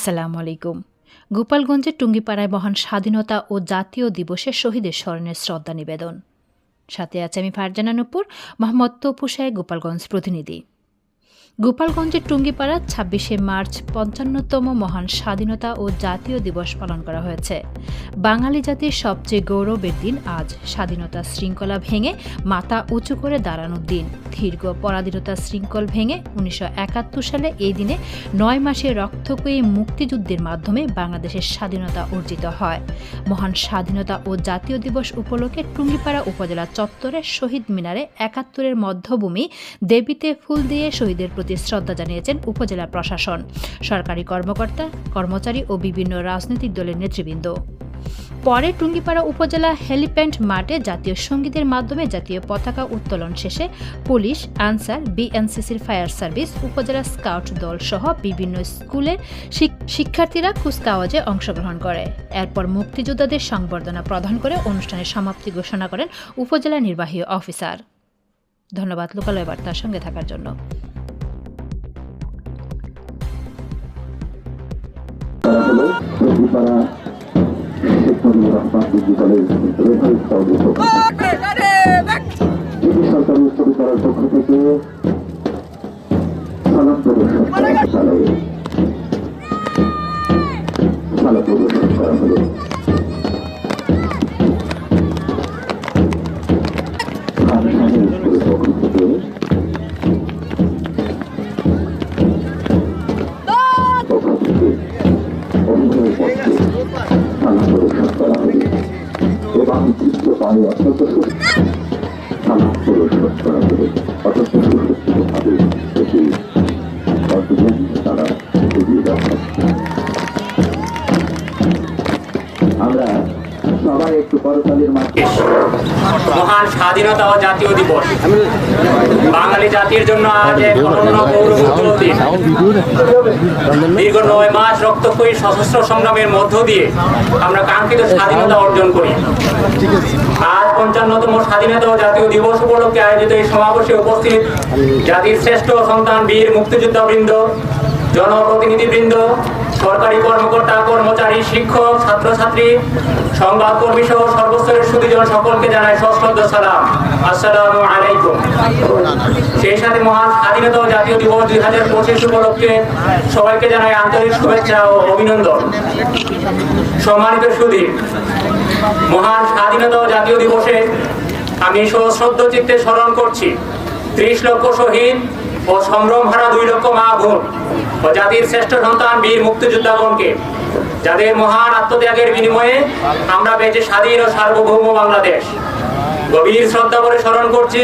আসসালামু আলাইকুম। গোপালগঞ্জের টুঙ্গিপাড়ায় মহান স্বাধীনতা ও জাতীয় দিবসে শহীদের স্মরণে শ্রদ্ধা নিবেদন। সাথে আছে আমি ফারজানা নুপুর, মোহাম্মদ তপু সাহেব, গোপালগঞ্জ প্রতিনিধি। গোপালগঞ্জের টুঙ্গিপাড়া ছাব্বিশে মার্চ পঞ্চান্নতম মহান স্বাধীনতা ও জাতীয় দিবস পালন করা হয়েছে। বাঙালি জাতির সবচেয়ে গৌরবের দিন আজ। স্বাধীনতা শৃঙ্খলা ভেঙে মাথা উঁচু করে দাঁড়ানোর দিন। দীর্ঘ পরাধীনতা শৃঙ্খল ভেঙে উনিশশো একাত্তর সালে এই দিনে নয় মাসের রক্তকয়ী মুক্তিযুদ্ধের মাধ্যমে বাংলাদেশের স্বাধীনতা অর্জিত হয়। মহান স্বাধীনতা ও জাতীয় দিবস উপলক্ষে টুঙ্গিপাড়া উপজেলা চত্বরে শহীদ মিনারে একাত্তরের মধ্যভূমি দেবীতে ফুল দিয়ে শহীদের প্রতি শ্রদ্ধা জানিয়েছেন উপজেলা প্রশাসন, সরকারি কর্মকর্তা, কর্মচারী ও বিভিন্ন রাজনৈতিক দলের নেতৃবৃন্দ। পরে টুঙ্গিপাড়া উপজেলা হেলিপ্যান্ট মাঠে জাতীয় সঙ্গীতের মাধ্যমে জাতীয় পতাকা উত্তোলন শেষে পুলিশ, আনসার, বিএনসিসির ফায়ার সার্ভিস, উপজেলা স্কাউট দল সহ বিভিন্ন স্কুলের শিক্ষার্থীরা কুচকাওয়াজে অংশগ্রহণ করে। এরপর মুক্তিযোদ্ধাদের সংবর্ধনা প্রদান করে অনুষ্ঠানের সমাপ্তি ঘোষণা করেন উপজেলা নির্বাহী অফিসার। ধন্যবাদ, লোকালয় বার্তার সঙ্গে থাকার জন্য। Robipara Sheikh Mujibur Rahman degree college reference Saudi degree সরকারি উচ্চ বিদ্যালয়ের পক্ষ থেকে সালাম প্রদর্শন করা তৃতীয় পায়ে অত্যন্ত সুস্থ সালাম প্রদর্শন করা। মহান স্বাধীনতা ও জাতীয় দিবস। বাঙালি জাতির জন্য আজ এক অনন্য গৌরবোজ্জ্বল দিন। দীর্ঘ নয় মাস রক্তক্ষয়ী সশস্ত্র সংগ্রামের মধ্য দিয়ে আমরা কাঙ্ক্ষিত স্বাধীনতা অর্জন করি। আজ পঞ্চান্নতম স্বাধীনতা ও জাতীয় দিবস উপলক্ষে আয়োজিত এই সমাবেশে উপস্থিত জাতির শ্রেষ্ঠ সন্তান বীর মুক্তিযোদ্ধা বৃন্দ জনপ্রতিনিধিবৃন্দ সরকারি কর্মকর্তা, কর্মচারী, শিক্ষক, ছাত্রছাত্রী, সংবাদকর্মী সহ সর্বস্তরের সুদীজন সকলকে জানাই সশ্রদ্ধ সালাম। আসসালামু আলাইকুম। সেই সাথে মহান স্বাধীনতা জাতীয় দিবস দুই হাজার পঁচিশ উপলক্ষে সবাইকে জানাই আন্তরিক শুভেচ্ছা ও অভিনন্দন। সম্মানিত সুদী মহান স্বাধীনতা জাতীয় দিবসে আমি সশ্রদ্ধ চিত্তে স্মরণ করছি, ত্রিশ লক্ষ শহীদ ও সম্ভ্রম হারা দুই লক্ষ মা বোন ও জাতির শ্রেষ্ঠ সন্তান বীর মুক্তিযোদ্ধাগণকে যাদের মহান আত্মত্যাগের বিনিময়ে আমরা পেয়েছি স্বাধীন ও সার্বভৌম বাংলাদেশ। গভীর শ্রদ্ধা করে স্মরণ করছি